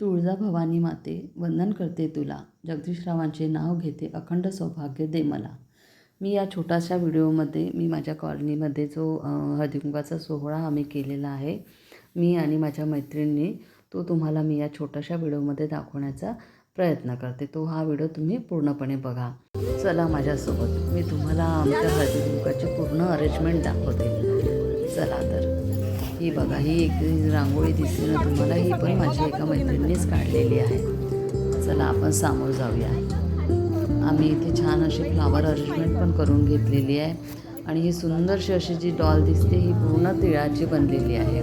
तुळजा भवानी माते वंदन करते तुला. जगदीशरावांचे नाव घेते अखंड सौभाग्य दे मला. मी या छोट्याशा व्हिडिओमध्ये मी माझ्या कॉलनीमध्ये जो हळदीकुंकाचा सोहळा आम्ही केलेला आहे मी आणि माझ्या मैत्रिणींनी तो तुम्हाला मी या छोट्याशा व्हिडिओमध्ये दाखवण्याचा प्रयत्न करते. तो हा व्हिडिओ तुम्ही पूर्णपणे बघा. चला माझ्यासोबत मी तुम्हाला आमच्या हळदीकुंकाची पूर्ण अरेंजमेंट दाखवते. चला तर. ही बघा ही एक रांगोळी दिसली ना तुम्हाला. ही पण माझ्या एका मैत्रिणीनेच काढलेली आहे. चला आपण सामोर जाऊया. आम्ही इथे छान अशी फ्लावर अरेंजमेंट पण करून घेतलेली आहे. आणि ही सुंदरशी अशी जी डॉल दिसते ही पूर्ण तिळाची बनलेली आहे.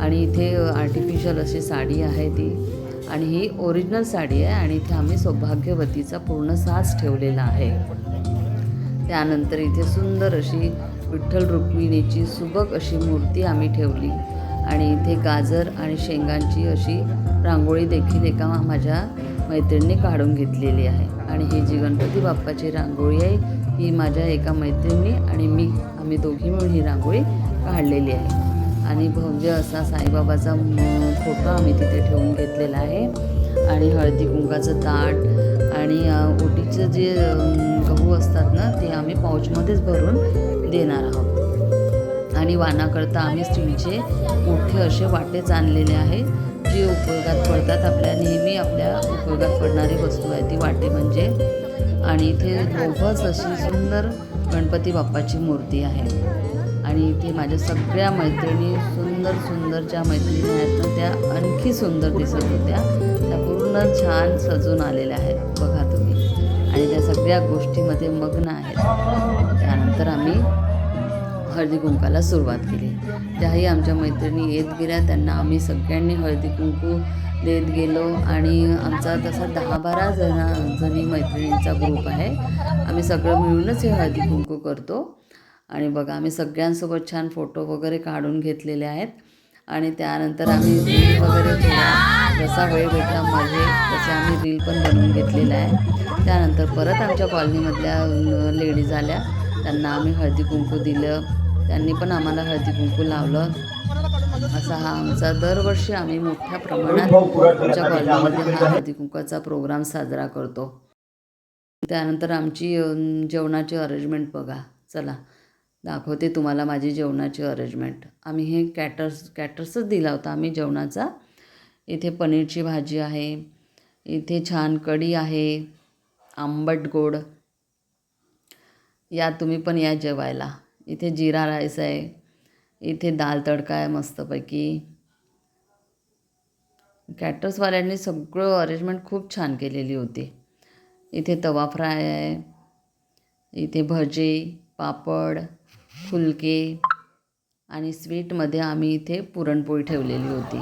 आणि इथे आर्टिफिशियल अशी साडी आहे ती. आणि ही ओरिजिनल साडी आहे आणि इथे आम्ही सौभाग्यवतीचा पूर्ण साज ठेवलेला आहे. त्यानंतर इथे सुंदर अशी विठ्ठल रुक्मिणीची सुबक अशी मूर्ती आम्ही ठेवली. आणि इथे गाजर आणि शेंगांची अशी रांगोळी देखील एका माझ्या मैत्रिणीने काढून घेतलेली आहे. आणि ही जी गणपती बाप्पाची रांगोळी आहे ही माझ्या एका मैत्रिणी आणि मी आम्ही दोघी मिळून ही रांगोळी काढलेली आहे. आणि भव्य असा साईबाबाचा फोटो आम्ही तिथे ठेवून घेतलेला आहे. आणि हळदी कुंकाचं ताट आणि उटीचं ओटीचं जे गहू असतात ना ते आम्ही पाऊचमध्येच भरून देणार आहोत. आणि वानाकरता आम्ही स्टीलचे मोठे असे वाटेच आणलेले आहे जे उपयोगात पडतात आपल्या नेहमी आपल्या उपयोगात पडणारी वस्तू आहे ती वाटे म्हणजे आणि इथे लोभस अशी सुंदर गणपती बाप्पाची मूर्ती आहे. आणि इथे माझ्या सगळ्या मैत्रिणी सुंदर सुंदर ज्या मैत्रिणी आहेत ना त्या आणखी सुंदर दिसत होत्या. त्या पूर्ण छान सजून आलेल्या आहेत. बघा तुम्ही. आणि त्या सगळ्या गोष्टीमध्ये मग्न आहेत. त्यानंतर आम्ही हळदी कुंकाला सुरुवात केली. त्याही आमच्या मैत्रिणी येत गेल्या त्यांना आम्ही सगळ्यांनी हळदी कुंकू देत गेलो आणि आमचा तसा दहा बारा जणा जणी मैत्रिणींचा ग्रुप आहे. आम्ही सगळं मिळूनच हे हळदी कुंकू करतो. आणि बघा आम्ही सगळ्यांसोबत छान फोटो वगैरे काढून घेतलेले आहेत. आणि त्यानंतर आम्ही रील वगैरे थोडा जसा वेळ भेटला मध्ये तसे आम्ही रील पण बनवून घेतलेला आहे. त्यानंतर परत आमच्या कॉलनीमधल्या लेडीज आल्या. त्यांना आम्ही हळदी कुंकू दिलं. त्यांनी पण आम्हाला हळदी कुंकू लावलं. असा हा आमचा दरवर्षी आम्ही मोठ्या प्रमाणात आमच्या कॉलनीमध्ये हा हळदी कुंकूचा प्रोग्राम साजरा करतो. त्यानंतर आमची जेवणाची अरेंजमेंट बघा. चला दाखवते तुम्हाला माझी जेवणाची अरेंजमेंट आम्ही हे कॅटर्स कॅटर्सच दिला होता आम्ही जेवणाचा. इथे पनीरची भाजी आहे. इथे छान कढी आहे. आंबट गोड. या तुम्ही पण या जेवायला. इथे जिरा राईस आहे. इथे दाल तडका आहे मस्तपैकी. कॅटर्सवाल्यांनी सगळं अरेंजमेंट खूप छान केलेली होती. इथे तवा फ्राय आहे. इथे भजे पापड फुलके आणि स्वीटमध्ये आम्ही इथे पुरणपोळी ठेवलेली होती.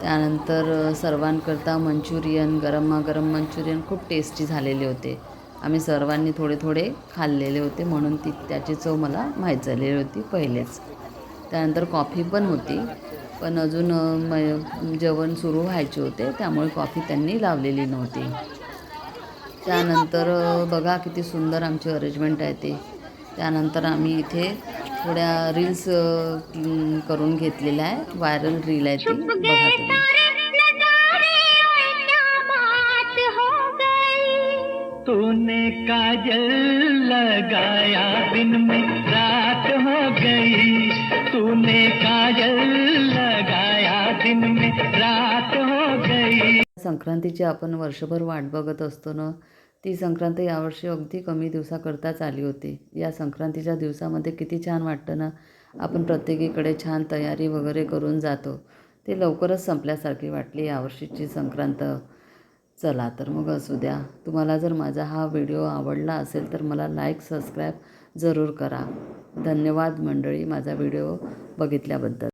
त्यानंतर सर्वांकरता मंचुरियन गरमागरम मंचुरियन खूप टेस्टी झालेले होते. आम्ही सर्वांनी थोडे थोडे खाल्लेले होते म्हणून ती त्याची चव मला माहीत झालेली होती पहिलेच. त्यानंतर कॉफी पण होती. पण अजून म जेवण सुरू व्हायचे होते त्यामुळे कॉफी त्यांनी लावलेली नव्हती. त्यानंतर बघा किती सुंदर आमची अरेंजमेंट आहे ते. त्यानंतर आम्ही इथे थोड्या रील्स करून घेतलेल्या आहे व्हायरल रील आहे ती. बघा तुम्ही. तूने काजल लगाया। दिन में रात हो गई। तूने काजल लगाया। दिन में रात हो गई। संक्रांतीची आपण वर्षभर वाट बघत असतो ना ती संक्रांत यावर्षी अगदी कमी दिवसाकरताच आली होती. या संक्रांतीच्या दिवसामध्ये किती छान वाटतं ना आपण प्रत्येकीकडे छान तयारी वगैरे करून जातो. ते लवकरच संपल्यासारखी वाटली यावर्षीची संक्रांत. चला तर मग असू द्या. तुम्हाला जर माझा हा व्हिडिओ आवडला असेल तर मला लाईक सबस्क्राईब जरूर करा. धन्यवाद मंडळी माझा व्हिडिओ बघितल्याबद्दल.